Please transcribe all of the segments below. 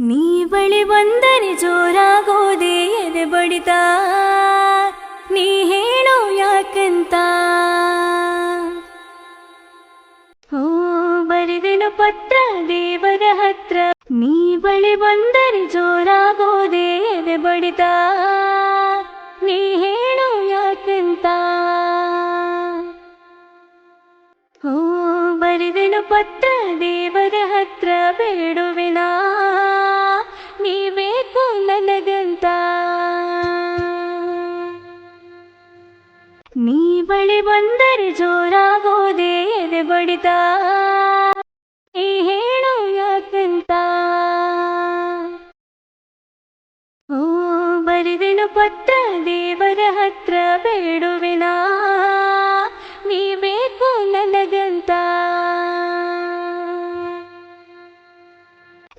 ನೀ ಬಳಿ ಬಂದರೆ ಜೋರಾಗೋದೆ ಎದೆ ಬಡಿತ. ನೀ ಹೇಳೋ ಯಾಕಂತ? ಓ ಬರಿದನು ಪತ್ರ ದೇವರ ಹತ್ರ. ನೀ ಬಳಿ ಬಂದರೆ ಜೋರಾಗೋದೆ ಎದೆ ಬಡಿತ. ನೀ ಹೇಳೋ ಯಾಕಂತ? ಓ ಬರಿದನು ಪತ್ರ ದೇವರ ಹತ್ರ. ಬೇಡುವಿನ ಬಳಿ ಬಂದರೆ ಜೋರಾಗೋದೆ ಎದೆ ಬಡಿತ. ಈ ಹೇಳು ಯಾಕಂತ? ಓ ಬರಿದೆನು ಪತ್ರ ದೇವರ ಹತ್ರ ಬೇಡುವಿನ? ನೀ ಬೇಕು ನನಗಂತ.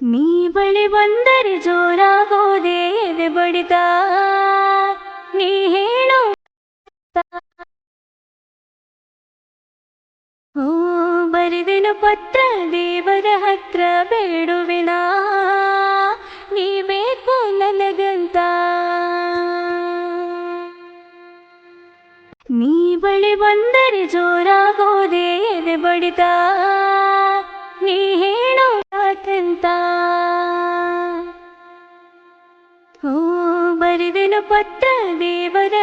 ನೀ ಬಳಿ ಬಂದರೆ ಜೋರಾಗೋದೆ ಎದೆ ಬಡಿತ. ನೀ ಹೇಳು ಓ ಪತ್ರ ದೇವರ ಹತ್ರ ಬೇಡುವಿನ? ನೀ ಬೇಕು ನನಗಂತ. ನೀ ಬಳಿ ಬಂದರೆ ಜೋರಾಗೋದೆ ಎದೆ ಬಡಿತ. ನೀ ಹೇಳೋ ಯಾಕಂತ? ಓ ಬರಿವಿನ ಪತ್ರ ದೇವರ